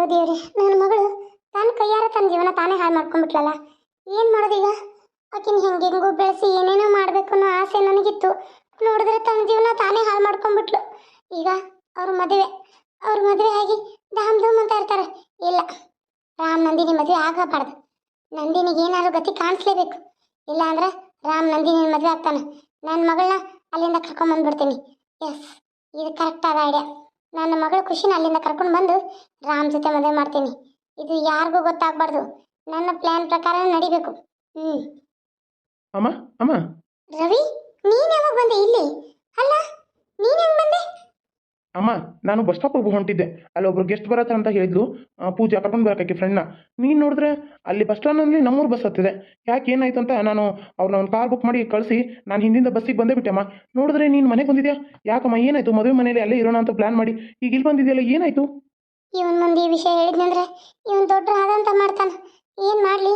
ಅಯ್ಯೋ ದೇವ್ರಿ, ನನ್ನ ಮಗಳು ತನ್ನ ಕೈಯಾರ ತನ್ನ ಜೀವನ ತಾನೇ ಹಾಳು ಮಾಡ್ಕೊಂಡ್ಬಿಟ್ಲಲ್ಲ. ಏನು ಮಾಡೋದೀಗ ಆಕಿನ ಹೆಂಗೆ ಹೆಂಗೋ ಬೆಳೆಸಿ ಏನೇನೋ ಮಾಡಬೇಕು ಅನ್ನೋ ಆಸೆ ನನಗಿತ್ತು. ನೋಡಿದ್ರೆ ತನ್ನ ಜೀವನ ತಾನೇ ಹಾಳು ಮಾಡ್ಕೊಂಡ್ಬಿಟ್ಲು. ಈಗ ಅವ್ರ ಮದುವೆ ಅವ್ರ ಮದುವೆ ಆಗಿ ಧಾಮ್ ಧೂಮ್ ಅಂತ ಇರ್ತಾರೆ. ಇಲ್ಲ, ರಾಮ್ ನಂದಿನಿ ಮದುವೆ ಆಗಬಾರ್ದು. ನಂದಿನಿಗೆ ಏನಾದ್ರು ಗತಿ ಕಾಣಿಸ್ಲೇಬೇಕು. ಇಲ್ಲ ಅಂದ್ರೆ ರಾಮ್ ನಂದಿನಿ ಮದುವೆ ಆಗ್ತಾನೆ. ನನ್ನ ಮಗಳನ್ನ ಅಲ್ಲಿಂದ ಕರ್ಕೊಂಡ್ಬಂದ್ಬಿಡ್ತೀನಿ ಎಸ್ ಇದು ಕರೆಕ್ಟ್ ಆದ ಐಡಿಯಾ ನನ್ನ ಮಗಳು ಖುಷಿನ ಅಲ್ಲಿಂದ ಕರ್ಕೊಂಡು ಬಂದು ರಾಮ್ ಜೊತೆ ಮದುವೆ ಮಾಡ್ತೀನಿ. ಇದು ಯಾರಿಗೂ ಗೊತ್ತಾಗಬಾರ್ದು. ನನ್ನ ಪ್ಲಾನ್ ಪ್ರಕಾರ ನಡಿಬೇಕು. ಹ್ಞೂ ಅಮ್ಮ ಅಮ್ಮ. ರವಿ ನೀನ್ ಯಾವಾಗ ಬಂದೆ ಇಲ್ಲಿ? ಅಲ್ಲ ನೀನ್ ಹೆಂಗ್ ಅಮ್ಮ ನಾನು ಬಸ್ ಸ್ಟಾಪಿಗೆ ಹೊಂಟಿದ್ದೆ. ಅಲ್ಲಿ ಒಬ್ರು ಗೆಸ್ಟ್ ಬರತ್ತಾರ ಅಂತ ಹೇಳಿದ್ಲು. ಪೂಜಾ ಕರ್ಕೊಂಡು ಬರೋಕೆ ಫ್ರೆಂಡ್ನ ನೀನು ನೋಡಿದ್ರೆ ಅಲ್ಲಿ ಬಸ್ ಸ್ಟ್ಯಾಂಡಲ್ಲಿ ನಮ್ಮೂರು ಬಸ್ ಹತ್ತಿದೆ. ಯಾಕೆ ಏನಾಯ್ತು ಅಂತ ನಾನು ಅವ್ರನ್ನ ಒಂದು ಕಾರ್ ಬುಕ್ ಮಾಡಿ ಕಳಿಸಿ ನಾನು ಹಿಂದಿಂದ ಬಸ್ಸಿಗೆ ಬಂದೇ ಬಿಟ್ಟೆಮ್ಮ ನೋಡಿದ್ರೆ ನೀನು ಮನೆಗೆ ಬಂದಿದ್ಯಾ? ಯಾಕಮ್ಮ ಏನಾಯ್ತು? ಮದುವೆ ಮನೇಲಿ ಅಲ್ಲೇ ಇರೋಣ ಅಂತ ಪ್ಲಾನ್ ಮಾಡಿ. ಈಗ ಇಲ್ಲಿ ಬಂದಿದೆಯಲ್ಲ ಏನಾಯ್ತು? ಇವನ್ ಮುಂದೆ ಈ ವಿಷಯ ಹೇಳಿದ್ನಂದ್ರೆ ಇವನ್ ದೊಡ್ಡ ಅಂತ ಮಾಡ್ತಾನ. ಏನ್ ಮಾಡ್ಲಿ?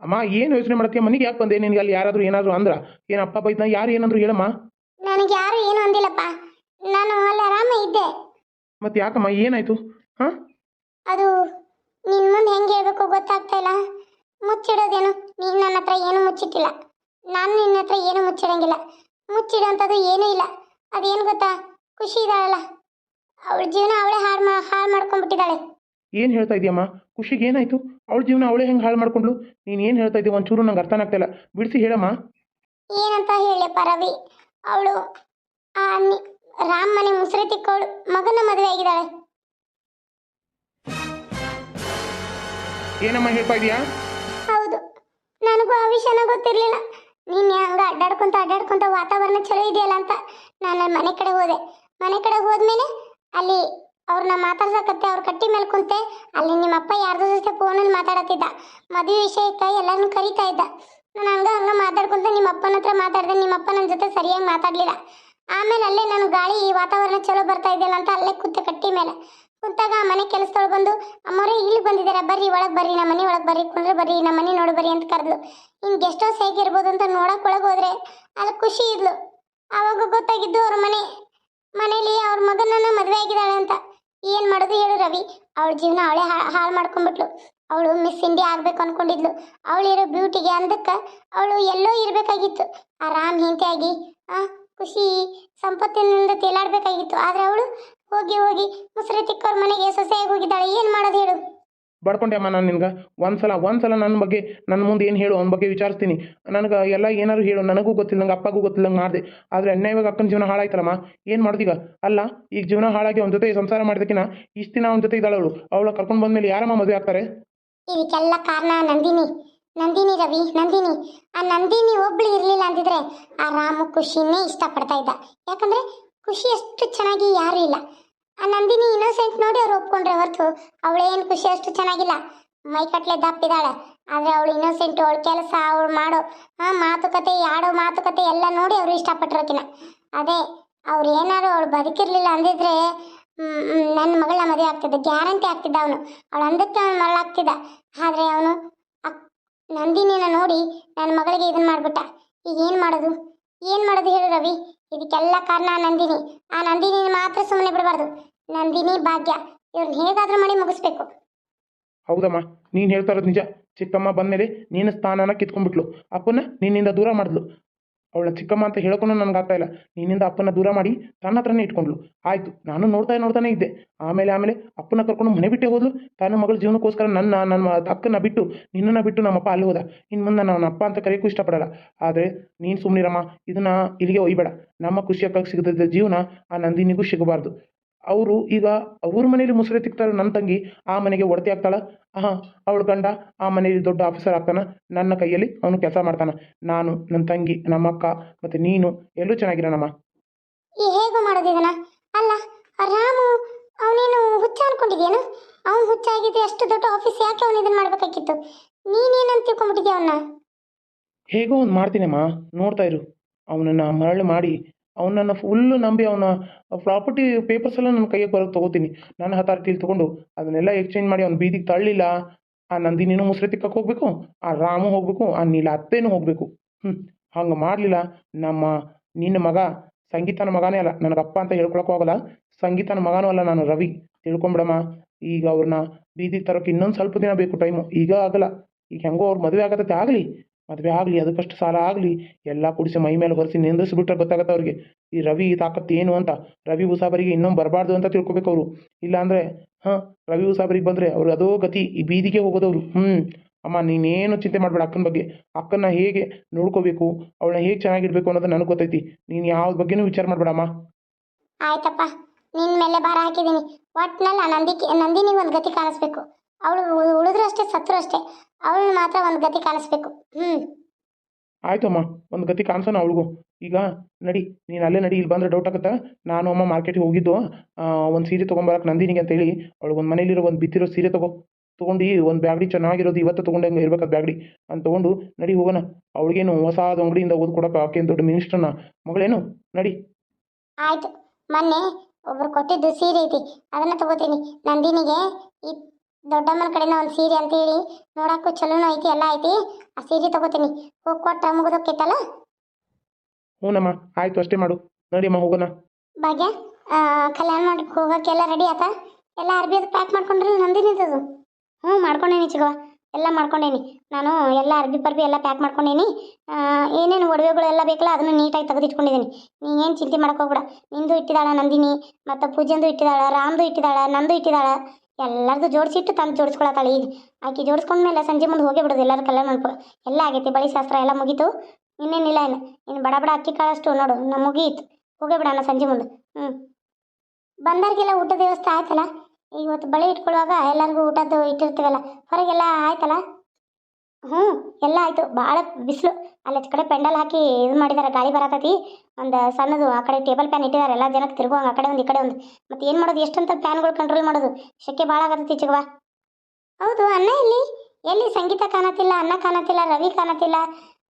ಅಮ್ಮ ಏನು ಯೋಚನೆ ಮಾಡ್ತೀಯ? ಮನೆಗೆ ಯಾಕೆ ಬಂದೆ? ನಿನಗೆ ಅಲ್ಲಿ ಯಾರಾದರೂ ಏನಾದರೂ ಅಂದ್ರ? ಏನು ಅಪ್ಪ ಬೈದ್ನ? ಯಾರು ಏನಂದ್ರು ಹೇಳಮ್ಮ. ನನಗೆ ಯಾರು ಏನು ಅಂದಿಲ್ಲಪ್ಪ. ನಾನು ಅಲ್ಲಿ ಆರಾಮ ಇದ್ದೆ. ಮತ್ತೆ ಯಾಕಮ್ಮ ಏನಾಯ್ತು? ಹಾಂ? ಅದು ನಿನ್ ಮುಂದೆ ಹೆಂಗೆ ಹೇಳ್ಬೇಕು ಗೊತ್ತಾಗ್ತಾ ಇಲ್ಲ. ಮುಚ್ಚಿಡೋದೇನು? ನೀನ್ ನನ್ನ ಹತ್ರ ಏನು ಮುಚ್ಚಿಟ್ಟಿಲ್ಲ. ನಾನು ನಿನ್ನ ಹತ್ರ ಏನು ಮುಚ್ಚಿಡಂಗಿಲ್ಲ. ಮುಚ್ಚಿಡೋಂಥದ್ದು ಏನೂ ಇಲ್ಲ. ಅದೇನು ಗೊತ್ತಾ? ಖುಷಿ ಇದ್ದಾಳಲ್ಲ. ಅವಳ ಜೀವನ ಅವಳೇ ಹಾಳು ಮಾ ಹಾಳು ಮಾಡ್ಕೊಂಡ್ಬಿಟ್ಟಿದ್ದಾಳೆ. ಏನು ಹೇಳ್ತಾ ಇದೆಯಮ್ಮ? ಖುಷಿಗೆ ಏನಾಯ್ತು? ಅವಳ ಜೀವನ ಅವಳೇ ಹೆಂಗೆ ಹಾಳು ಮಾಡ್ಕೊಂಡ್ಲು ನೀನು ಏನು ಹೇಳ್ತಾ ಇದೀಯ ಒಂಚೂರು ನಂಗೆ ಅರ್ಥ ಆಗ್ತಾ ಇಲ್ಲ. ಬಿಡಿಸಿ ಹೇಳಮ್ಮ. ಏನಂತ ಹೇಳಪ್ಪ ರವಿ? ಅವಳು ಆ ನಿ- ರಾಮ್ ಮನೆ ಮುಸ್ರೆ ತಿಕ್ಕೋಳು. ಮಗನ ಮದುವೆ ಆಗಿದ್ದಾಳೆ. ಏನಮ್ಮ ಹೇಳ್ತಾ ಇದೀಯಾ? ಹೌದು. ನನಗೂ ಆ ವಿಷಯನ ಗೊತ್ತಿರ್ಲಿಲ್ಲ. ನೀನ್ ಹಂಗ ಅಡ್ಡಾಡ್ಕೊಂತ ಅಡ್ಡಾಡ್ಕೊಂತ ವಾತಾವರಣ ಚಲೋ ಇದೆಯಲ್ಲ ಅಂತ ನಾನು ಮನೆ ಕಡೆ ಹೋದೆ. ಮನೆ ಕಡೆ ಹೋದ್ಮೇಲೆ ಅಲ್ಲಿ ಅವ್ರನ್ನ ಮಾತಾಡ್ಸಕತ್ತೆ ಅವ್ರ ಕಟ್ಟಿ ಮೇಲೆ ಕುಂತೆ ಅಲ್ಲಿ ನಿಮ್ಮ ಅಪ್ಪ ಯಾರ್ದೋ ಜೊತೆ ಫೋನಲ್ಲಿ ಮಾತಾಡತ್ತಿದ್ದ. ಮದುವೆ ವಿಷಯಕ್ಕೆ ಎಲ್ಲರನ್ನು ಕರಿತಾ ಇದ್ದ. ನಾನು ಹಂಗ ಹಂಗ ಮಾತಾಡ್ಕೊಂತ ನಿಮ್ಮ ಅಪ್ಪನ ಹತ್ರ ಮಾತಾಡಿದೆ ನಿಮ್ಮಪ್ಪ ನನ್ನ ಜೊತೆ ಸರಿಯಾಗಿ ಮಾತಾಡಲಿಲ್ಲ. ಆಮೇಲೆ ಅಲ್ಲೇ ನಾನು ಗಾಳಿ ವಾತಾವರಣ ಚಲೋ ಬರ್ತಾ ಇದೆಯಲ್ಲ ಅಂತ ಅಲ್ಲೇ ಕುತ್ತೆ ಕಟ್ಟಿ ಮೇಲೆ ಕುಂತಾಗ ಮನೆ ಕೆಲಸದೊಳಗೆ ಬಂದು ಅಮ್ಮವ್ರೆ ಇಲ್ಲಿ ಬಂದಿದ್ದಾರೆ? ಬರ್ರಿ, ಒಳಗೆ ಬರ್ರಿ, ನಮ್ಮ ಮನೆ ಒಳಗೆ ಬರ್ರಿ ಕುಂದ್ರೆ ಬರ್ರಿ, ನಮ್ಮ ಮನೆ ನೋಡಿ ಬರ್ರಿ ಅಂತ ಕರೆದ್ಲು. ಹಿಂಗೆ ಗೆಸ್ಟ್ ಹೌಸ್ ಹೇಗಿರ್ಬೋದು ಅಂತ ನೋಡಕ್ಕೆ ಒಳಗೆ ಹೋದ್ರೆ ಅಲ್ಲಿ ಖುಷಿ ಇದ್ಲು. ಆವಾಗ ಗೊತ್ತಾಗಿದ್ದು ಅವ್ರ ಮನೆ, ಮನೇಲಿ ಅವ್ರ ಮಗನನ್ನ ಮದುವೆ ಆಗಿದ್ದಾಳೆ ಅಂತ. ಏನು ಮಾಡೋದು ಹೇಳು ರವಿ. ಅವಳ ಜೀವನ ಅವಳೇ ಹಾಳು ಮಾಡ್ಕೊಂಡ್ಬಿಟ್ಲು. ಅವಳು ಮಿಸ್ ಇಂಡಿಯಾ ಆಗ್ಬೇಕು ಅನ್ಕೊಂಡಿದ್ಲು. ಅವಳಿರೋ ಬ್ಯೂಟಿಗೆ ಅಂದಕ್ಕೆ ಅವಳು ಎಲ್ಲೋ ಇರಬೇಕಾಗಿತ್ತು. ಆರಾಮ್ ಆ ಖುಷಿ ಸಂಪತ್ತಿನಿಂದ ತೇಲಾಡ್ಬೇಕಾಗಿತ್ತು. ಆದ್ರೆ ಅವಳು ಹೋಗಿ ಹೋಗಿ ಮುಸ್ರೆ ತಿಕ್ಕವ್ರ ಮನೆಗೆ ಸೊಸೆಯಾಗಿ ಹೋಗಿದ್ದಾಳೆ. ಏನ್ ಮಾಡೋದು ಹೇಳು? ಬಡ್ಕೊಂಡೆ ಅಮ್ಮ ನಾನು ನಿನ್ಗೆ. ಒಂದ್ಸಲ ಒಂದ್ಸಲ ನನ್ನ ಬಗ್ಗೆ ನನ್ನ ಮುಂದೆ ಏನು ಹೇಳು? ಅವನ ಬಗ್ಗೆ ವಿಚಾರಿಸ್ತೀನಿ. ನನಗೆ ಎಲ್ಲ ಏನಾದ್ರು ಹೇಳು. ನನಗೂ ಗೊತ್ತಿಲ್ಲ ನಂಗೆ ಅಪ್ಪಗೂ ಗೊತ್ತಿಲ್ಲ ಮಾಡಿದೆ. ಆದರೆ ಅನ್ಯಾಯವಾಗಿ ಅಕ್ಕನ ಜೀವನ ಹಾಳಾಯ್ತಲ್ಲಮ್ಮ? ಏನು ಮಾಡ್ದೀಗ? ಅಲ್ಲ ಈಗ ಜೀವನ ಹಾಳಾಗಿ ಅವನ ಜೊತೆ ಸಂಸಾರ ಮಾಡಿದಕ್ಕಿನ ಇಷ್ಟು ದಿನ ಅವನ ಜೊತೆ ಇದ್ದಾಳೆ ಅವಳು. ಅವಳ ಕರ್ಕೊಂಡು ಬಂದ್ಮೇಲೆ ಯಾರಮ್ಮ ಮದುವೆ ಆಗ್ತಾರೆ? ಇದಕ್ಕೆಲ್ಲ ಕಾರಣ ನಂದಿನಿ. ನಂದಿನಿ ರವಿ, ನಂದಿನಿ. ಆ ನಂದಿನಿ ಒಬ್ಳು ಇರಲಿಲ್ಲ ಅಂದಿದ್ರೆ ಆ ರಾಮು ಖುಷಿನೇ ಇಷ್ಟಪಡ್ತಾ ಇದ್ದ. ಯಾಕಂದ್ರೆ ಖುಷಿ ಅಷ್ಟು ಚೆನ್ನಾಗಿ ಯಾರು ಇಲ್ಲ. ಆ ನಂದಿನಿ ಇನ್ನೋಸೆಂಟ್ ನೋಡಿ ಅವ್ರು ಒಪ್ಕೊಂಡ್ರೆ ಹೊರತು ಅವಳೇನು ಖುಷಿ ಅಷ್ಟು ಚೆನ್ನಾಗಿಲ್ಲ. ಮೈಕಟ್ಲೆ ದಪ್ಪಿದಾಳೆ. ಆದ್ರೆ ಅವಳು ಇನ್ನೋಸೆಂಟ್ ಅವಳ ಕೆಲಸ, ಅವಳು ಮಾಡೋ, ಆ ಮಾತುಕತೆ, ಆಡೋ ಮಾತುಕತೆ ಎಲ್ಲ ನೋಡಿ ಅವರು ಇಷ್ಟಪಟ್ಟಿರೋಕಿನ ಅದೇ ಅವ್ರು ಏನಾದ್ರು ಅವಳು ಬದುಕಿರ್ಲಿಲ್ಲ ಅಂದಿದ್ರೆ ನನ್ನ ಮಗಳ ಮದುವೆ ಆಗ್ತಿದ್ದ, ಗ್ಯಾರಂಟಿ ಆಗ್ತಿದ್ದ ಅವನು. ಅವಳು ಅಂದಕ್ಕೆ ಅವನು ಮರಳಾಗ್ತಿದ್ದ. ಆದ್ರೆ ಅವನು ನಂದಿನಿನ ನೋಡಿ ನನ್ನ ಮಗಳಿಗೆ ಇದನ್ನ ಮಾಡ್ಬಿಟ್ಟ. ಈಗ ಏನು ಮಾಡೋದು? ಏನು ಮಾಡೋದು ಹೇಳು ರವಿ. ಇದಕ್ಕೆಲ್ಲ ಕಾರಣ ನಂದಿನಿ. ಆ ನಂದಿನಿ ಮಾತ್ರ ಸುಮ್ಮನೆ ಬಿಡಬಾರ್ದು. ನಂದಿನಿ ಭಾಗ್ಯ. ಇವ್ರನ್ನ ಹೇಗಾದ್ರೂ ಮಾಡಿ ಮುಗಿಸ್ಬೇಕು. ಹೌದಮ್ಮ, ನೀನು ಹೇಳ್ತಾ ಇರೋದು ನಿಜ. ಚಿಕ್ಕಮ್ಮ ಬಂದಮೇಲೆ ನೀನು ಸ್ಥಾನನ ಕಿತ್ಕೊಂಡ್ಬಿಟ್ಲು. ಅಪ್ಪನ ನಿನ್ನಿಂದ ದೂರ ಮಾಡಿದ್ಲು. ಅವಳ ಚಿಕ್ಕಮ್ಮ ಅಂತ ಹೇಳ್ಕೊಂಡು ನನಗೆ ಇಲ್ಲ. ನಿನ್ನಿಂದ ಅಪ್ಪನ ದೂರ ಮಾಡಿ ತನ್ನ ಹತ್ರನೇ ಇಟ್ಕೊಂಡ್ಲು. ಆಯಿತು, ನಾನು ನೋಡ್ತಾ ನೋಡ್ತಾನೆ ಇದ್ದೆ. ಆಮೇಲೆ ಆಮೇಲೆ ಅಪ್ಪನ ಕರ್ಕೊಂಡು ಮನೆ ಬಿಟ್ಟೆ ಹೋದ್ಲು. ತನ್ನ ಮಗಳ ಜೀವನಕ್ಕೋಸ್ಕರ ನನ್ನ ನನ್ನ ಅಕ್ಕನ ಬಿಟ್ಟು, ನಿನ್ನನ್ನು ಬಿಟ್ಟು ನಮ್ಮಪ್ಪ ಅಲ್ಲಿ ಹೋದ. ಇನ್ನು ಮುಂದೆ ನಾನು ಅಪ್ಪ ಅಂತ ಕರೆಯೋಕ್ಕೂ ಇಷ್ಟಪಡಲ್ಲ. ಆದರೆ ನೀನು ಸುಮ್ಮನಿರಮ್ಮ ಇದನ್ನ ಇಲ್ಲಿಗೆ ಒಯ್ಬೇಡ. ನಮ್ಮ ಖುಷಿಯಕ್ಕಾಗಿ ಸಿಗದಿದ್ದ ಜೀವನ ಆ ನಂದಿನಿಗೂ ಸಿಗಬಾರ್ದು. ಅವರು ಈಗ ಅವ್ರ ಮನೇಲಿ ಮುಸುರೆ ತಿಕ್ತಾಳೆ ನನ್ನ ತಂಗಿ ಆ ಮನೆಗೆ ಒಡತಿ ಆಗ್ತಾಳ ಹಾಂ ಅವಳ ಗಂಡ ಆ ಮನೇಲಿ ದೊಡ್ಡ ಆಫೀಸರ್ ಆಗ್ತಾನ. ನನ್ನ ಕೈಯಲ್ಲಿ ಅವನು ಕೆಲಸ ಮಾಡ್ತಾನೆ. ನಾನು ನನ್ನ ತಂಗಿ ನಮ್ಮ ಅಕ್ಕ ಮತ್ತು ನೀನು ಎಲ್ಲೂ ಚೆನ್ನಾಗಿರೋಣಮ್ಮ ಈ ಹೇಗೂ ಮಾಡೋದು ಇದನ್ನ? ಅಲ್ಲ ರಾಮು ಅವನೇನು ಹುಚ್ಚ ಅನ್ಕೊಂಡಿದ್ಯೇನು? ಅವನು ಹುಚ್ಚಾಗಿದ್ದು ಅಷ್ಟು ದೊಡ್ಡ ಆಫೀಸ್ ಯಾಕೆ ಅವನು ಇದನ್ನ ಮಾಡ್ಬೇಕಾಗಿತ್ತು? ನೀನೇನಂತ ತಿಳ್ಕೊಂಡ್ಬಿಟ್ಟಿದ್ಯಾ ಅವನ್ನ? ಹೇಗೋ ಒಂದು ಮಾಡ್ತೀನಮ್ಮ. ನೋಡ್ತಾ ಇರು. ಅವನನ್ನು ಮರಳು ಮಾಡಿ ಅವನನ್ನು ಫುಲ್ ನಂಬಿ ಅವನ ಪ್ರಾಪರ್ಟಿ ಪೇಪರ್ಸ್ ಎಲ್ಲ ನನ್ನ ಕೈಗೆ ಬರೋದು ತಗೋತೀನಿ. ನನ್ನ ಅಥಾರಿಟಿಲಿ ತಗೊಂಡು ಅದನ್ನೆಲ್ಲ ಎಕ್ಸ್ಚೇಂಜ್ ಮಾಡಿ ಅವ್ನ ಬೀದಿಗೆ ತಳ್ಳಿಲ್ಲ. ಆ ನಂದಿನಿನೂ ಮುಸ್ರೆ ತಿಕ್ಕಕ್ಕೆ ಹೋಗಬೇಕು, ಆ ರಾಮು ಹೋಗಬೇಕು, ಆ ನೀಲ ಅತ್ತೆನೂ ಹೋಗಬೇಕು. ಹ್ಞೂ ಹಂಗೆ ಮಾಡಲಿಲ್ಲ. ನಮ್ಮ ನಿನ್ನ ಮಗ, ಸಂಗೀತನ ಮಗನೇ ಅಲ್ಲ ನನಗಪ್ಪ ಅಂತ ಹೇಳ್ಕೊಳಕ್ಕೂ ಆಗಲ್ಲ. ಸಂಗೀತನ ಮಗನೂ ಅಲ್ಲ ನಾನು, ರವಿ. ತಿಳ್ಕೊಂಬಿಡಮ್ಮ. ಈಗ ಅವ್ರನ್ನ ಬೀದಿಗೆ ತರೋಕೆ ಇನ್ನೊಂದು ಸ್ವಲ್ಪ ದಿನ ಬೇಕು ಟೈಮು. ಈಗ ಆಗಲ್ಲ. ಈಗ ಹೆಂಗೋ ಅವ್ರು ಮದುವೆ ಆಗತ್ತೆ, ಆಗಲಿ. ಮದುವೆ ಆಗಲಿ, ಅದಕ್ಕಷ್ಟು ಸಾಲ ಆಗಲಿ, ಎಲ್ಲ ಕುಡಿಸಿ ಮೈ ಮೇಲೆ ಹೊರಿಸಿ ನಿಂದ್ರಿಸ್ಬಿಟ್ರೆ ಗೊತ್ತಾಗುತ್ತೆ ಅವ್ರಿಗೆ. ಈ ರವಿ ತಾಕತ್ತು ಏನು ಅಂತ. ರವಿ ಉಸಾಬರಿಗೆ ಇನ್ನೊಂದು ಬರಬಾರ್ದು ಅಂತ ತಿಳ್ಕೊಬೇಕು ಅವರು. ಇಲ್ಲಾಂದರೆ, ಹಾಂ, ರವಿ ಉಸಾಬರಿಗೆ ಬಂದರೆ ಅವ್ರು ಅದೋ ಗತಿ ಈ ಬೀದಿಗೆ ಹೋಗೋದವ್ರು. ಹ್ಞೂ ಅಮ್ಮ, ನೀನೇನು ಚಿಂತೆ ಮಾಡಬೇಡ ಅಕ್ಕನ ಬಗ್ಗೆ. ಅಕ್ಕನ ಹೇಗೆ ನೋಡ್ಕೋಬೇಕು, ಅವಳನ್ನ ಹೇಗೆ ಚೆನ್ನಾಗಿಡ್ಬೇಕು ಅನ್ನೋದು ನನಗೆ ಗೊತ್ತೈತಿ. ನೀನು ಯಾವ ಬಗ್ಗೆನೂ ವಿಚಾರ ಮಾಡಬೇಡಮ್ಮ ಆಯ್ತಪ್ಪ ನಿನ್ನ ಮೇಲೆ ಭಾರ ಹಾಕಿದ್ದೀನಿ. ಒಟ್ನಲ್ಲಿ ನಂದಿ ನಂದಿನಿಗೆ ಒಂದು ಗತಿ ಕಾಣಿಸ್ಬೇಕು. ಅವಳು ಉಳಿದ್ರು ಅಷ್ಟೇ, ಸತ್ರು ಅಷ್ಟೇ. ಅವಳು ಮಾತ್ರ ಒಂದು ಗತಿ ಕಾಣಿಸ್ಬೇಕು. ಹ್ಞೂ ಆಯ್ತಮ್ಮ ಒಂದು ಗತಿ ಕಾಣಿಸೋಣ ಅವಳಿಗೂ. ಈಗ ನಡಿ ನೀನು ಅಲ್ಲೇ ನಡಿ ಇಲ್ಲಿ ಬಂದರೆ ಡೌಟ್ ಆಗುತ್ತಾ. ನಾನು ಅಮ್ಮ ಮಾರ್ಕೆಟಿಗೆ ಹೋಗಿದ್ದು ಒಂದು ಸೀರೆ ತೊಗೊಂಬರಕ್ಕೆ ನಂದಿನಿಗೆ ಅಂತೇಳಿ ಅವಳು ಒಂದು ಮನೇಲಿರೋ ಒಂದು ಬಿತ್ತಿರೋ ಸೀರೆ ತಗೋ. ತೊಗೊಂಡು ಒಂದು ಬ್ಯಾಗ್ಡಿ ಚೆನ್ನಾಗಿರೋದು ಇವತ್ತು ತೊಗೊಂಡಂಗೆ ಇರ್ಬೇಕಾದ ಬ್ಯಾಗ್ಡಿ ಅಂತ ತೊಗೊಂಡು ನಡಿ ಹೋಗೋಣ. ಅವಳಿಗೇನು ಹೊಸಾದ ಅಂಗಡಿಯಿಂದ ಓದ್ ಕೊಡೋಕೆ ಆಕೆ ದೊಡ್ಡ ಮಿನಿಸ್ಟ್ರನ್ನ ಮಗಳೇನು? ನಡಿ. ಆಯ್ತು. ಮೊನ್ನೆ ಒಬ್ರು ಕೊಟ್ಟಿದ್ದು ಸೀರೆ ಐತಿ. ಅದನ್ನ ತಗೋತೀನಿ. ನಂದಿನಿಗೆ ಈ ದೊಡ್ಡಮ್ಮನ ಕಡೆನ ಒಂದು ಸೀರೆ ಅಂತ ಹೇಳಿ ನೋಡಕ್ಕೂ ಚಲೋನು ಐತಿ ಎಲ್ಲ ಐತಿ. ಆ ಸೀರೆ ತಗೋತೀನಿ. ಹೋಗಿ ಕೊಟ್ಟ ಮುಗಿದೋಕೈತಲ್ಲ ಹ್ಞೂನಮ್ಮ ಆಯ್ತು ಅಷ್ಟೇ ಮಾಡು. ನಡಿಯಮ್ಮ ಹೋಗೋಣ. ಭಾಗ್ಯ ಆ, ಕಲ್ಯಾಣ ಮಾಡಕ್ಕೆ ಹೋಗೋಕ್ಕೆಲ್ಲ ರೆಡಿ ಆತ? ಎಲ್ಲ ಅರ್ಬಿ ಅದು ಪ್ಯಾಕ್ ಮಾಡ್ಕೊಂಡ್ರಿ ನಂದಿನಿದದು ಹ್ಞೂ ಮಾಡ್ಕೊಂಡೇನಿ ಚಿಗವ ಎಲ್ಲ ಮಾಡ್ಕೊಂಡೇನಿ. ನಾನು ಎಲ್ಲ ಅರ್ಬಿ ಪರ್ಬಿ ಎಲ್ಲ ಪ್ಯಾಕ್ ಮಾಡ್ಕೊಂಡೇನಿ. ಏನೇನು ಒಡವೆಗಳು ಎಲ್ಲ ಬೇಕಲ್ಲ ಅದನ್ನು ನೀಟಾಗಿ ತೆಗೆದಿಟ್ಕೊಂಡಿದ್ದೀನಿ ನೀ ಏನು ಚಿಂತೆ ಮಾಡ್ಕೋಬೇಡ ಹೋಗ್ಬೇಡ. ನಿಂದು ಇಟ್ಟಿದ್ದಾಳ ನಂದಿನಿ ಮತ್ತು ಪೂಜೆಂದು ಇಟ್ಟಿದ್ದಾಳ ರಾಮ್ದು ಇಟ್ಟಿದ್ದಾಳ ನಂದು ಇಟ್ಟಿದ್ದಾಳ. ಎಲ್ಲರದು ಜೋಡಿಸಿಟ್ಟು ತಂದು ಜೋಡಿಸ್ಕೊಳತ್ತಾಳೆ. ಈಗ ಆಕೆ ಜೋಡಿಸ್ಕೊಂಡ್ಮೇಲೆ ಸಂಜೆ ಮುಂದೆ ಹೋಗೇ ಬಿಡೋದು ಎಲ್ಲರ ಕಲ್ಯಾಣ ಮಂಟಪ ಎಲ್ಲ ಆಗೈತಿ ಬಳಿ ಶಾಸ್ತ್ರ ಎಲ್ಲ ಮುಗೀತು. ಇನ್ನೇನಿಲ್ಲ ಏನು ಇನ್ನು ಬಡ ಬಡ ಅಕ್ಕಿ ಕಾಳಷ್ಟು ನೋಡು ನಮ್ಮ ಮುಗೀತು. ಹೋಗೇ ಬಿಡೋಣ ಸಂಜೆ ಮುಂದೆ. ಹ್ಞೂ ಬಂದವ್ರಿಗೆಲ್ಲ ಊಟದ ವ್ಯವಸ್ಥೆ ಆಯ್ತಲ್ಲ? ಇವತ್ತು ಬಳೆ ಇಟ್ಕೊಳ್ಳುವಾಗ ಎಲ್ಲರಿಗೂ ಊಟದ್ದು ಇಟ್ಟಿರ್ತೀವಲ್ಲ, ಹೊರಗೆಲ್ಲ ಆಯ್ತಲ್ಲ? ಹ್ಞೂ ಎಲ್ಲ ಆಯಿತು. ಭಾಳ ಬಿಸಿಲು. ಅಲ್ಲಿ ಕಡೆ ಪೆಂಡಲ್ ಹಾಕಿ ಇದು ಮಾಡಿದ್ದಾರೆ ಗಾಳಿ ಬರತೈತಿ. ಒಂದು ಸಣ್ಣದು ಆ ಕಡೆ ಟೇಬಲ್ ಫ್ಯಾನ್ ಇಟ್ಟಿದ್ದಾರೆ ಎಲ್ಲ ಜನಕ್ಕೆ ತಿರುಗುವಂಗೆ ಆ ಕಡೆ ಒಂದು, ಈ ಕಡೆ ಒಂದು. ಮತ್ತೆ ಏನು ಮಾಡೋದು? ಎಷ್ಟಂತ ಫ್ಯಾನ್ಗಳು ಕಂಟ್ರೋಲ್ ಮಾಡೋದು? ಶೆಕೆ ಭಾಳ ಆಗತ್ತೈತಿ ಚಿಗವ. ಹೌದು, ಅನ್ನ ಇಲ್ಲಿ ಎಲ್ಲಿ? ಸಂಗೀತ ಕಾಣತಿಲ್ಲ, ಅನ್ನ ಕಾಣತಿಲ್ಲ, ರವಿ ಕಾಣತಿಲ್ಲ.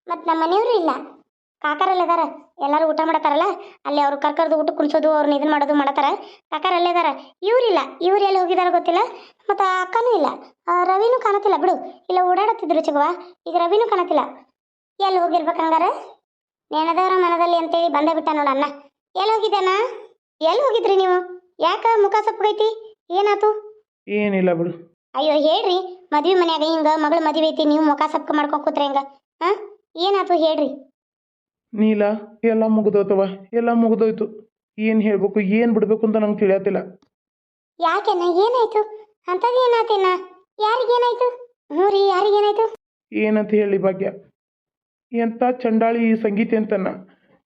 ಮತ್ತು ನಮ್ಮ ಮನೆಯವರು ಇಲ್ಲ. ಕಾಕರಲ್ಲಿ ಇದಾರ? ಎಲ್ಲರೂ ಊಟ ಮಾಡತಾರಲ್ಲ ಅಲ್ಲಿ ಅವ್ರು ಕರ್ಕರ್ದು ಊಟ ಕುಣಿಸೋದು ಅವ್ರನ್ನ ಇದನ್ನ ಮಾಡೋದು ಮಾಡತಾರ ಕಾಕರ್ ಅಲ್ಲೇ ಇದಾರ? ಇವ್ರಿಲ್ಲ ಇವ್ರು ಎಲ್ಲಿ ಹೋಗಿದಾರ ಗೊತ್ತಿಲ್ಲ. ಮತ್ತೆ ಅಕ್ಕನೂ ಇಲ್ಲ. ರವಿನೂ ಕಾಣತಿಲ್ಲ ಬಿಡು. ಇಲ್ಲ ಓಡಾಡತ್ತಿದ್ರು ಚಿಗವ ಈಗ ರವಿನೂ ಕಾಣತಿಲ್ಲ ಎಲ್ಲಿ ಹೋಗಿರ್ಬೇಕು ಹಂಗಾರೆ? ನೆನದವರ ಮನದಲ್ಲಿ ಅಂತೇಳಿ ಬಂದೇ ಬಿಟ್ಟ ನೋಡ ಅಣ್ಣ. ಎಲ್ಲಿ ಹೋಗಿದ್ದಾನ ಎಲ್ಲಿ ಹೋಗಿದ್ರಿ ನೀವು? ಯಾಕ ಮುಖ ಸಪ್ಪಗೈತಿ? ಏನಾತು? ಏನಿಲ್ಲ ಬಿಡು. ಅಯ್ಯೋ ಹೇಳ್ರಿ. ಮದ್ವೆ ಮನ್ಯಾಗ ಹಿಂಗ ಮಗಳ ಮದುವೆ ಐತಿ ನೀವು ಮುಖ ಸಪ್ಕ ಮಾಡ್ಕೊಂಡ್ ಕೂತ್ರಿ ಹೆಂಗ? ಹಾ? ಏನಾತು ಹೇಳ್ರಿ? ನೀಲ ಎಲ್ಲ ಮುಗಿದೋತವ ಎಲ್ಲ ಮುಗಿದೋಯ್ತು. ಏನು ಹೇಳಬೇಕು ಏನು ಬಿಡಬೇಕು ಅಂತ ನಂಗೆ ತಿಳಿಯತ್ತಿಲ್ಲ. ಯಾಕೆನ ಏನಾಯ್ತು? ಏನಾತೇನ ಯಾರಿಗೇನಾಯ್ತು? ಹ್ಞೂ ರೀ ಯಾರಿಗೇನಾಯ್ತು? ಏನಂತ ಹೇಳಿ ಭಾಗ್ಯ. ಎಂಥ ಚಂಡಾಳಿ ಈ ಸಂಗೀತ ಅಂತನ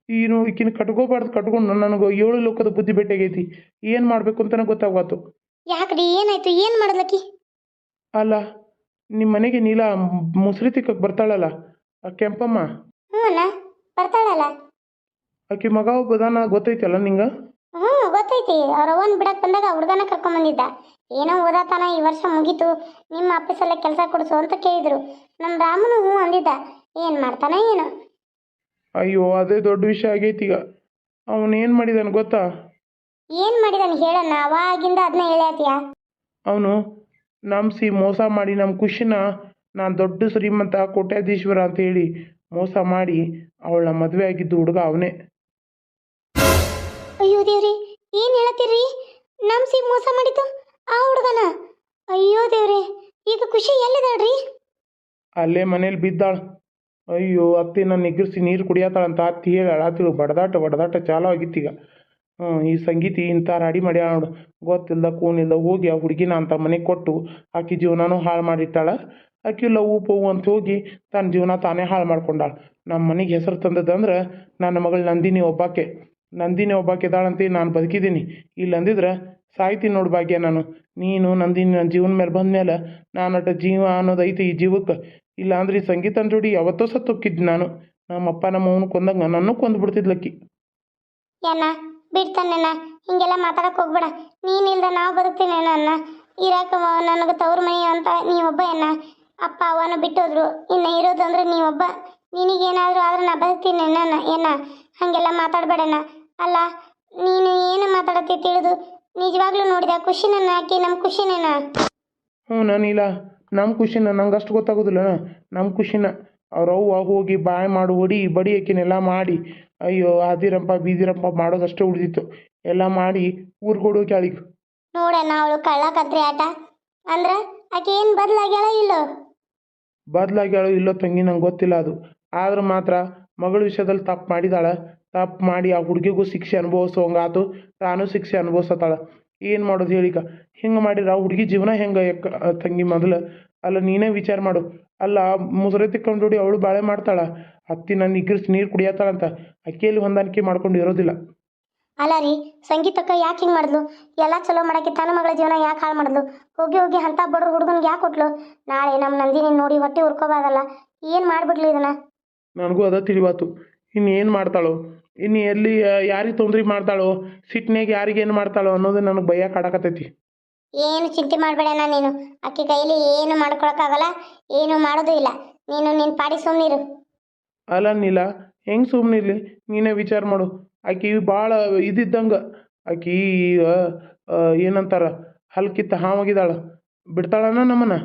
ಏನು ಈಕಿನ ಕಟ್ಕೋಬಾರ್ದು ಕಟ್ಕೊಂಡು ನನಗೆ ಏಳು ಲೋಕದ ಬುದ್ಧಿ ಭೇಟಿಯಾಗೈತಿ. ಏನು ಮಾಡಬೇಕು ಅಂತನ ಗೊತ್ತಾಗತ್ತು ಯಾಕ್ರಿ ಏನಾಯ್ತು? ಏನ್ ಮಾಡಲಕ್ಕಿ? ಅಲ್ಲ ನಿಮ್ಮ ಮನೆಗೆ ನೀಲ ಮುಸ್ರಿ ತಿಕ್ಕಕ್ಕೆ ಬರ್ತಾಳಲ್ಲ ಆ ಕೆಂಪಮ್ಮ? ಹ್ಞೂ ಅಣ್ಣ. ಬರ್ತಾಳಲ್ಲ? ಆಕೆ ಮಗ ಒಬ್ಬದಾನ ಗೊತ್ತೈತಲ್ಲ ನಿಂಗ? ಹ್ಮ್ ಗೊತ್ತೈತಿ. ಅವ್ರ ಅವನ್ ಬಿಡಕ್ ಬಂದಾಗ ಹುಡುಗನ ಕರ್ಕೊಂಡ್ ಬಂದಿದ್ದ. ಏನೋ ಓದಾತಾನ ಈ ವರ್ಷ ಮುಗೀತು. ನಿಮ್ಮ ಆಫೀಸಲ್ಲೇ ಕೆಲಸ ಕೊಡಿಸು ಅಂತ ಕೇಳಿದ್ರು. ನಮ್ಮ ರಾಮನು ಹ್ಞೂ ಅಂದಿದ್ದ. ಏನ್ ಮಾಡ್ತಾನ ಏನು. ಅಯ್ಯೋ ಅದೇ ದೊಡ್ಡ ವಿಷಯ ಆಗೈತಿ ಈಗ. ಅವನು ಏನು ಮಾಡಿದಾನ ಗೊತ್ತಾ? ಏನ್ ಮಾಡಿದಾನ ಹೇಳಣ್ಣ? ಅವಾಗಿಂದ ಅದನ್ನ ಹೇಳ್ಯಾತಿಯ. ಅವನು ನಂಬಿಸಿ ಮೋಸ ಮಾಡಿ ನಮ್ಮ ಖುಷಿನ ನಾನು ದೊಡ್ಡ ಶ್ರೀಮಂತ ಕೋಟ್ಯಾಧೀಶ್ವರ ಅಂತ ಹೇಳಿ ಮೋಸ ಮಾಡಿ ಅವಳ ಮದುವೆ ಆಗಿದ್ದು ಹುಡುಗ ಅವನೇ. ಅಯ್ಯೋ ದೇವ್ರಿ ಏನ್ ಹೇಳತ್ತೀರಿ? ಸಿಗ್ ಮೋಸ ಮಾಡಿತು ಆ ಹುಡುಗನ? ಅಯ್ಯೋ ದೇವ್ರಿ ಈಗ ಖುಷಿ ಎಲ್ಲಿದಾಳ್ರಿ ಅಲ್ಲೇ ಮನೇಲಿ ಬಿದ್ದಾಳ. ಅಯ್ಯೋ ಅತ್ತಿನ ನಿಗ್ರಿಸಿ ನೀರು ಕುಡಿಯತ್ತಾಳಂತ ಅತ್ತಿ ಹೇಳಾಳ ಅಳಾತಿಳು ಬಡದಾಟ ಬಡದಾಟ ಚಾಲು ಈಗ. ಹ್ಞೂ ಈ ಸಂಗೀತಿ ಇಂಥ ರಾಡಿ ಮಾಡ್ಯಾಳ ನೋಡು. ಗೊತ್ತಿಲ್ದ ಕೂನಿಲ್ದ ಹೋಗಿ ಆ ಹುಡುಗಿನ ಅಂತ ಮನೆಗೆ ಕೊಟ್ಟು ಆಕಿ ಜೀವನನೂ ಹಾಳು ಮಾಡಿಟ್ಟಾಳ. ಆಕಿ ಲವ್ ಪವ್ ಅಂತ ಹೋಗಿ ತನ್ನ ಜೀವನ ತಾನೇ ಹಾಳು ಮಾಡ್ಕೊಂಡಾಳ. ನಮ್ಮ ಮನೆಗೆ ಹೆಸರು ತಂದದಂದ್ರೆ ನನ್ನ ಮಗಳು ನಂದಿನಿ ಒಬ್ಬಾಕೆ. ನಂದಿನಿ ಒಬ್ಬಾಕೆ ಅಂತ ನಾನು ಬದುಕಿದ್ದೀನಿ. ಇಲ್ಲ ಅಂದಿದ್ರೆ ಸಾಯ್ತೀನಿ ನೋಡು ಭಾಗ್ಯ ನಾನು. ನೀನು ನಂದಿನಿ ನನ್ನ ಜೀವನ ಮೇಲೆ ಬಂದಮೇಲೆ ನಾನು ಅಟ ಜೀವ ಅನ್ನೋದು ಐತಿ ಈ ಜೀವಕ್ಕೆ. ಇಲ್ಲ ಅಂದ್ರೆ ಈ ಸಂಗೀತನ ಜೋಡಿ ಯಾವತ್ತೋ ಸತ್ತೋಕ್ಕಿದ್ದು ನಾನು. ನಮ್ಮಪ್ಪ ನಮ್ಮ ಅವನು ಕೊಂದಂಗೆ ನನ್ನೂ ಕೊಂದು ಬಿಡ್ತಿದ್ಲಕ್ಕಿ ಹಿಂಗೆಲ್ಲ ಮಾತಾಡಕ್ ಹೋಗ್ಬೇಡ. ನೀನಿಲ್ದ ನಾವು ಬದುಕ್ತೀನಿ ನನ್ನ ಇರಾಕ ನನಗೆ ತವ್ರ ಮನೆ ಅಂತ ನೀವೊಬ್ಬ ಏನ? ಅಪ್ಪ ಅವನು ಬಿಟ್ಟೋದ್ರು. ಇನ್ನು ಇರೋದಂದ್ರೆ ನೀವೊಬ್ಬ. ನಿನಗೇನಾದರೂ ಆದ್ರೆ ನಾ ಬರ್ತೀನಿ ನಾನು ಏನ? ಹಾಗೆಲ್ಲ ಮಾತಾಡಬೇಡನ ಅಲ್ಲ ನೀನು ಏನು ಮಾತಾಡತ್ತಿ ತಿಳಿದು? ನಿಜವಾಗ್ಲೂ ನೋಡಿದ ಖುಷಿನ ಆಕಿ ನಮ್ಮ ಖುಷಿನೇನ? ಹ್ಞೂ ನಾನಿಲ್ಲ ನಮ್ಮ ಖುಷಿನ ನಂಗೆ ಅಷ್ಟು ಗೊತ್ತಾಗೋದಿಲ್ಲ ನಮ್ಮ ಖುಷಿನ. ಅವ್ರ ಅವ್ವ ಹೋಗಿ ಬಾಯ್ ಮಾಡು ಹೊಡಿ ಬಡಿ ಆಕಿನೆಲ್ಲ ಮಾಡಿ. ಅಯ್ಯೋ ಆದಿರಂಪ ಬೀದಿರಂಪ ಮಾಡೋದಷ್ಟೇ ಉಳಿದಿತ್ತು. ಎಲ್ಲ ಮಾಡಿ ಊರ್ಗೊಡು ಕ್ಯಾಳಿಗೆ ನೋಡಣ್ಣ ಅವಳು ಕಳ್ಳ ಕದ್ರಿ ಆಟ. ಅಂದ್ರೆ ಆಕೆ ಏನು ಬದಲಾಗ್ಯಾಳ ಇಲ್ಲೋ? ಬದಲಾಗ್ಯಾಳೋ ಇಲ್ಲೋ ತಂಗಿ ನಂಗೆ ಗೊತ್ತಿಲ್ಲ ಅದು. ಆದ್ರೆ ಮಾತ್ರ ಮಗಳ ವಿಷಯದಲ್ಲಿ ತಪ್ಪು ಮಾಡಿದಾಳೆ. ತಪ್ಪು ಮಾಡಿ ಆ ಹುಡುಗಿಗೂ ಶಿಕ್ಷೆ ಅನುಭವಿಸೋಂಗಾತು ತಾನು ಶಿಕ್ಷೆ ಅನುಭವಿಸತ್ತಾಳೆ ಏನು ಮಾಡೋದು ಹೇಳಿಕ? ಹಿಂಗೆ ಮಾಡಿದ್ರೆ ಆ ಹುಡುಗಿ ಜೀವನ ಹೆಂಗೆ ಯಕ್ಕ ತಂಗಿ ಮೊದಲು? ಅಲ್ಲ ನೀನೇ ವಿಚಾರ ಮಾಡು. ಅಲ್ಲ ಮುಸುರೆ ತಿಕ್ಕೊಂಡು ಅವಳು ಬಾಳೆ ಮಾಡ್ತಾಳ. ಅತ್ತಿ ನನ್ನ ಇಗ್ರಿಸ್ ನೀರು ಕುಡಿಯತ್ತಾಳಂತ ಅಕ್ಕಿಯಲ್ಲಿ ಹೊಂದಾಣಿಕೆ ಮಾಡ್ಕೊಂಡು ಇರೋದಿಲ್ಲ. ಅಲ್ಲ ರೀ ಸಂಗೀತಕ್ಕ ಯಾಕೆ ಹಿಂಗೆ ಮಾಡಿದ್ಲು? ಎಲ್ಲ ಚಲೋ ಮಾಡಕ್ಕೆ ತನ್ನ ಮಗಳ ಜೀವನ ಯಾಕೆ ಹಾಳು ಮಾಡಿದ್ಲು? ಹೋಗಿ ಹೋಗಿ ಅಂಥ ಬಡ್ರ ಹುಡುಗನ್ಗೆ ಯಾಕೆ ಕೊಟ್ಲು? ನಾಳೆ ನಮ್ಮ ನಂದಿನಿ ನೋಡಿ ಹೊಟ್ಟೆ ಉರ್ಕೋಬಾರ್ದಲ್ಲ ಏನು ಮಾಡಿಬಿಡ್ಲಿ ಇದನ್ನ? ನನಗೂ ಅದ ತಿಳಿವಾತು. ಇನ್ನು ಏನು ಮಾಡ್ತಾಳೋ? ಇನ್ನು ಎಲ್ಲಿ ಯಾರಿಗೆ ತೊಂದ್ರೆ ಮಾಡ್ತಾಳೋ? ಸಿಟ್ನಾಗ ಯಾರಿಗೆ ಏನು ಮಾಡ್ತಾಳೋ ಅನ್ನೋದು ನನಗೆ ಭಯ ಕಾಡಕತ್ತೈತಿ. ಏನು ಚಿಂತೆ ಮಾಡಬೇಡ ನೀನು. ಆಕೆ ಕೈಯಲ್ಲಿ ಏನು ಮಾಡ್ಕೊಳಕ್ಕಾಗಲ್ಲ ಏನು ಮಾಡೋದು ಇಲ್ಲ. ನೀನು ನಿನ್ನ ಪಾಡಿ ಸುಮ್ಮನಿರು ಅಲ್ಲ ನೀಲ ಹೆಂಗೆ ಸುಮ್ಮನಿರ್ಲಿ ನೀನೇ ವಿಚಾರ ಮಾಡು. ಆಕಿ ಭಾಳ ಇದಿದ್ದಂಗೆ. ಆಕೆ ಏನಂತಾರ ಹಲ್ಕಿತ್ತ ಹಾವಾಗಿದ್ದಾಳ. ಬಿಡ್ತಾಳನ ನಮ್ಮನ್ನ?